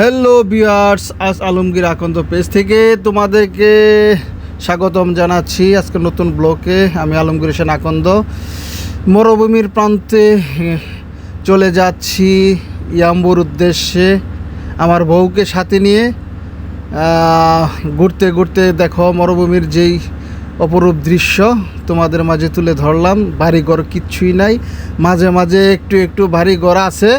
Hello বিয়ার্স আজ আলমগীর আকন্দ page থেকে তোমাদেরকে স্বাগতম জানাচ্ছি আজকে নতুন ব্লকে। আমি আলমগীর হোসেন আকন্দ। মরুভূমির প্রান্তে চলে যাচ্ছি ইয়াম্বুর উদ্দেশ্যে আমার বউকে সাথে নিয়ে। ঘুরতে ঘুরতে দেখো মরুভূমির যেই অপরূপ দৃশ্য তোমাদের মাঝে তুলে ধরলাম। বাড়িঘর কিচ্ছুই নাই। মাঝে মাঝে একটু একটু বাড়িঘর আছে।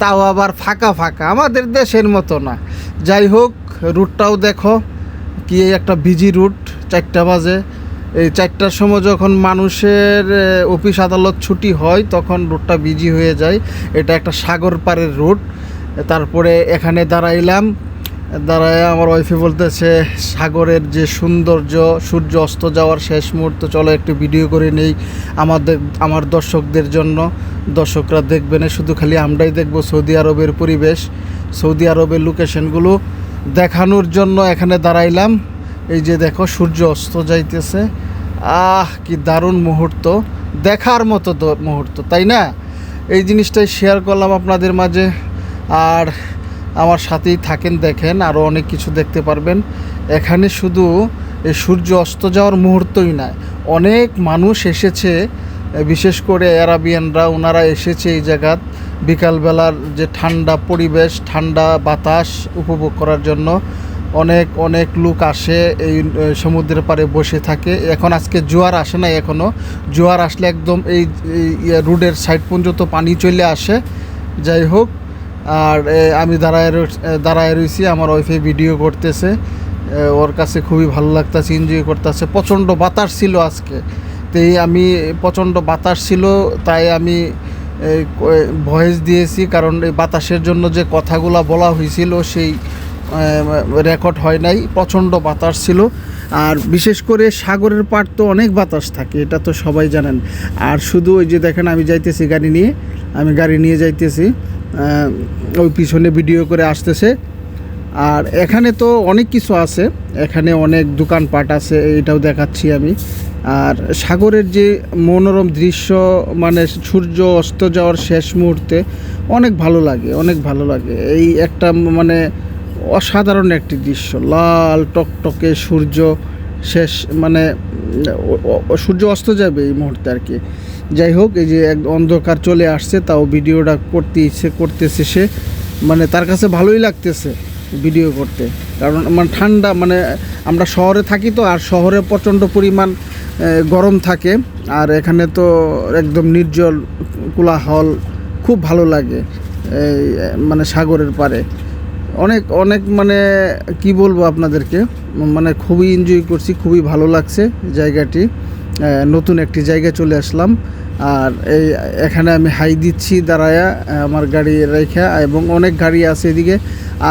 তাও আবার ফাঁকা ফাঁকা। আমাদের দেশের মতো না। যাই হোক, রুটটাও দেখো কি একটা বিজি রুট চারটা বাজে। এই চারটার সময় যখন মানুষের অফিস আদালত ছুটি হয়, তখন রুটটা বিজি হয়ে যায়। এটা একটা সাগর পাড়ের রুট তারপরে এখানে দাঁড়াইলাম। দাঁড়ায় আমার ওয়াইফে বলতেছে, সাগরের যে সৌন্দর্য, সূর্য অস্ত যাওয়ার শেষ মুহূর্ত, চলো একটু ভিডিও করে নেই আমাদের, আমার দর্শকদের জন্য। দর্শকরা দেখবে না, শুধু খালি আমরাই দেখব সৌদি আরবের পরিবেশ, সৌদি আরবের লোকেশনগুলো দেখানোর জন্য এখানে দাঁড়াইলাম। এই যে দেখো, সূর্য অস্ত যাইতেছে। আহ, কি দারুণ মুহূর্ত। দেখার মতো মুহূর্ত, তাই না? এই জিনিসটাই শেয়ার করলাম আপনাদের মাঝে। আর আমার সাথেই থাকেন, দেখেন আরও অনেক কিছু দেখতে পারবেন। এখানে শুধু এই সূর্য অস্ত যাওয়ার মুহূর্তই নয়, অনেক মানুষ এসেছে, বিশেষ করে অ্যারাবিয়ানরা, ওনারা এসেছে এই জায়গাত বিকালবেলার যে ঠান্ডা পরিবেশ, ঠান্ডা বাতাস উপভোগ করার জন্য। অনেক অনেক লোক আসে, এই সমুদ্রের পাড়ে বসে থাকে। এখন আজকে জোয়ার আসে না এখনও জোয়ার আসলে একদম এই রোডের সাইড পর্যন্ত পানি চলে আসে। যাই হোক আর আমি দাঁড়ায় দাঁড়ায় রয়েছি, আমার ওয়াইফে ভিডিও করতেছে। ওর কাছে খুবই ভালো লাগতেছে এনজয় করতেছে। প্রচণ্ড বাতাস ছিল আজকে। তাই আমি, প্রচণ্ড বাতাস ছিল, তাই আমি ভয়েস দিয়েছি, কারণ এই বাতাসের জন্য যে কথাগুলো বলা হয়েছিল, সেই রেকর্ড হয় নাই। প্রচণ্ড বাতাস ছিল। আর বিশেষ করে সাগরের পাড় তো অনেক বাতাস থাকে, এটা তো সবাই জানেন। আর শুধু ওই যে দেখেন, আমি যাইতেছি গাড়ি নিয়ে, আমি গাড়ি নিয়ে যাইতেছি। ওই পিছনে ভিডিও করে আসতেছে। আর এখানে তো অনেক কিছু আছে। এখানে অনেক দোকানপাট আছে, এটাও দেখাচ্ছি আমি। আর সাগরের যে মনোরম দৃশ্য মানে সূর্য অস্ত যাওয়ার শেষ মুহূর্তে অনেক ভালো লাগে, অনেক ভালো লাগে। এই একটা মানে অসাধারণ একটি দৃশ্য। লাল টকটকে সূর্য শেষ মানে সূর্য অস্ত যাবে এই মুহূর্তে আর কি। যাই হোক, এই যে এক অন্ধকার চলে আসছে, তাও ভিডিওটা করতে ইচ্ছে করতেছে সে। মানে তার কাছে ভালোই লাগতেছে ভিডিও করতে। কারণ মানে ঠান্ডা মানে আমরা শহরে থাকি তো, আর শহরে প্রচণ্ড পরিমাণ গরম থাকে। আর এখানে তো একদম নির্জল কোলাহল খুব ভালো লাগে মানে সাগরের পাড়ে। অনেক অনেক মানে কি বলব আপনাদেরকে? মানে খুবই এনজয় করছি, খুবই ভালো লাগছে জায়গাটি। নতুন একটি জায়গায় চলে আসলাম। আর এই, এখানে আমি হাই দিচ্ছি, দাঁড়ায়া আমার গাড়ি রেখা এবং অনেক গাড়ি আছে এদিকে।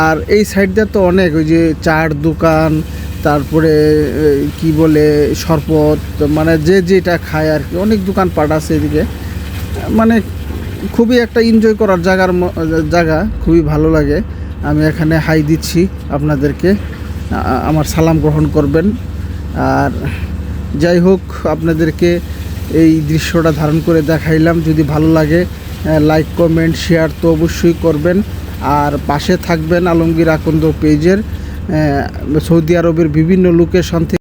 আর এই সাইডটা তো অনেক, ওই যে চার দোকান, তারপরে কি বলে শরবত মানে যে যেটা খায় আর কি, অনেক দোকানপাট আছে এদিকে। মানে খুবই একটা এনজয় করার জায়গার জায়গা খুবই ভালো লাগে। আমি এখানে হাই দিচ্ছি আপনাদেরকে আমার সালাম গ্রহণ করবেন। আর যাই হোক, আপনাদেরকে এই দৃশ্যটা ধারণ করে দেখাইলাম। যদি ভালো লাগে লাইক কমেন্ট শেয়ার তো অবশ্যই করবেন। আর পাশে থাকবেন আলমগীর আকন্দ পেজের সৌদি আরবের বিভিন্ন লোকেশন থেকে